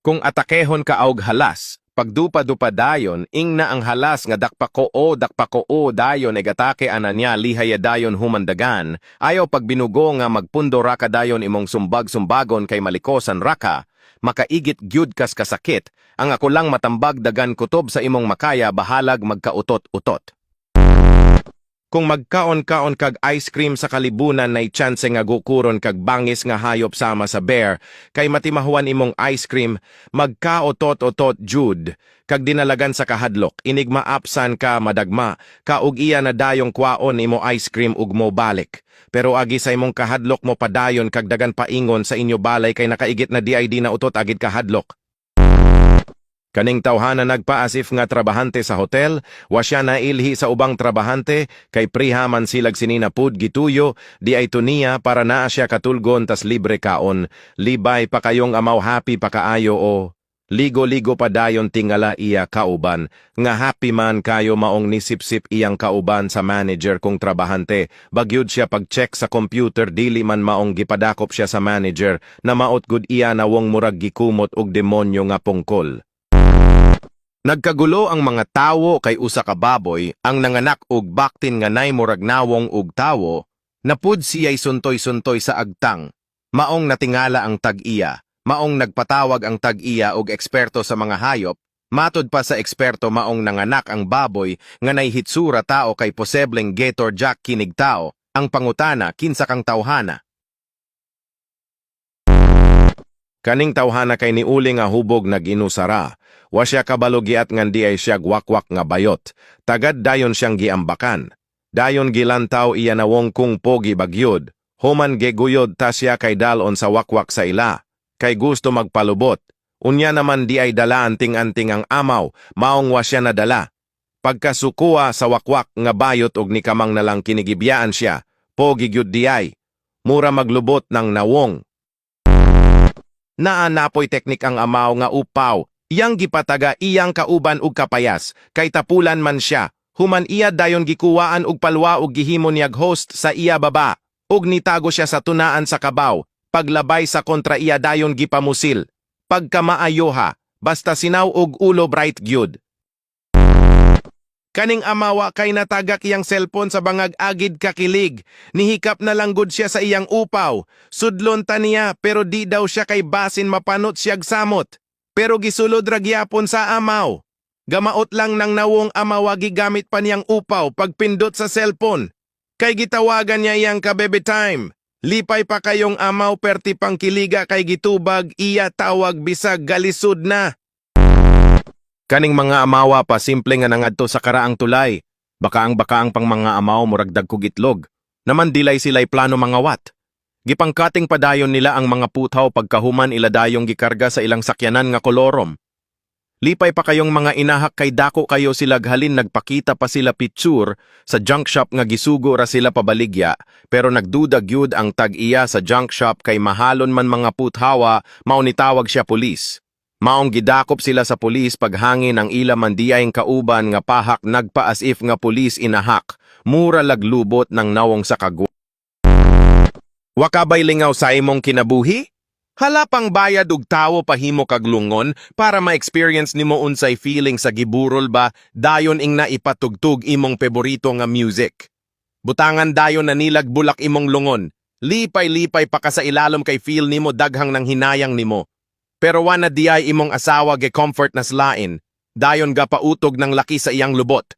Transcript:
Kung atakehon ka og halas, pagdupa-dupa dayon, ing na ang halas nga dakpako o dakpako o dayon e gatake ana niya lihaya dayon humandagan, ayaw pag binugo nga magpundo raka dayon imong sumbag-sumbagon kay malikosan raka, makaigit gyud kas kasakit, ang ako lang matambag dagan kutob sa imong makaya bahalag magkautot-utot. Kung magkaon-kaon kag ice cream sa kalibunan nay chance nga gukuron kag bangis nga hayop sama sa bear, kay matimahuan imong ice cream, magkaotot-otot jud, kag dinalagan sa kahadlok, inig maapsan ka madagma, kaug iya na dayong kwaon imo ice cream ug mo balik. Pero agi sa imong kahadlok mo padayon kag dagan paingon sa inyo balay kay nakaigit na DID na utot agid kahadlok. Kaning tawhana nagpaasif nga trabahante sa hotel, wa siya nailhi sa ubang trabahante, kay prihaman silag sinina pud gituyo, di ay tuniya para naa siya katulgon tas libre kaon, libay pa kayong amaw happy pa kaayo o. Ligo-ligo pa dayon tingala iya kauban, nga happy man kayo maong nisip-sip iyang kauban sa manager kung trabahante, bagyod siya pag-check sa computer dili man maong gipadakop siya sa manager, na maot gud iya na wong murag gikumot og demonyo nga pungkol. Nagkagulo ang mga tawo kay usa ka baboy ang nanganak og baktin nga nay murag nawong og tawo napud siya'y suntoy-suntoy sa agtang. Maong natingala ang tag-iya maong nagpatawag ang tag-iya og eksperto sa mga hayop matod pa sa eksperto maong nanganak ang baboy nga nay hitsura tao kay posibleng gator jack kinig tao ang pangutana kinsa kang tawhana Kaning tawhana kay niuli nga hubog naginusara. Wa siya kabalogiat ngan di ay siya gwakwak nga bayot. Tagad dayon siyang giambakan. Dayon gilantaw iya na wong kung pogi bagyod. Human geguyod ta siya kay dalon sa wakwak sa ila. Kay gusto magpalubot. Unya naman di ay dala anting-anting ang amaw, maong wa siya nadala. Pagkasukuha sa wakwak nga bayot og ni kamang nalang kinigibiyaan siya, pogi gyud di ay. Mura maglubot ng nawong, naanapoy teknik ang amaw nga upaw, iyang gipataga iyang kauban ug kapayas, kay tapulan man siya, human iya dayon gikuwaan ug palwa ug gihimo niyag host sa iya baba, ug nitago siya sa tunaan sa kabaw, paglabay sa kontra iya dayon gipamusil, pagkamaayoha, basta sinaw og ulo bright gyud. Kaning amawa kay natagak iyang cellphone sa bangag agid kakilig. Nihikap na lang gud siya sa iyang upaw. Sudlon ta niya pero di daw siya kay basin mapanot siyag samot. Pero gisulod ra gyapon sa amaw. Gamaot lang nang nawong amawa gigamit pa niyang upaw pagpindot sa cellphone. Kay gitawagan niya iyang kabebe time. Lipay pa kayong amaw perti pang kiliga kay gitubag iya tawag bisag galisud na. Kaning mga amawa pa simple nga nangadto sa karaang tulay. Baka ang baka ang pang mga amaw muragdag kog itlog. Naman dilay sila'y plano mga wat. Gipangkating padayon nila ang mga puthaw pagkahuman ila dayong gikarga sa ilang sakyanan nga kolorom. Lipay pa kayong mga inahak kay dako kayo sila halin nagpakita pa sila picture sa junk shop nga gisugo ra sila pabaligya pero nagduda gyud ang tag-iya sa junk shop kay mahalon man mga puthawa maunitawag siya pulis. Maong gidakop sila sa pulis paghangin ang ila mandiyayng kauban nga pahak nagpa as if nga pulis inahak, mura laglubot ng nawong sa kagu. Wakabay lingaw sa imong kinabuhi? Halapang bayad ug tawo pahimo kag lungon para ma-experience nimo unsay feeling sa giburol ba dayon ing naipatugtog imong paborito nga music. Butangan dayon na nilag bulak imong lungon. Lipay-lipay pa ka sa ilalom kay feel nimo daghang nang hinayang nimo. Pero wana diay imong asawa ge comfort na slain, dayon ga pautog ng laki sa iyang lubot.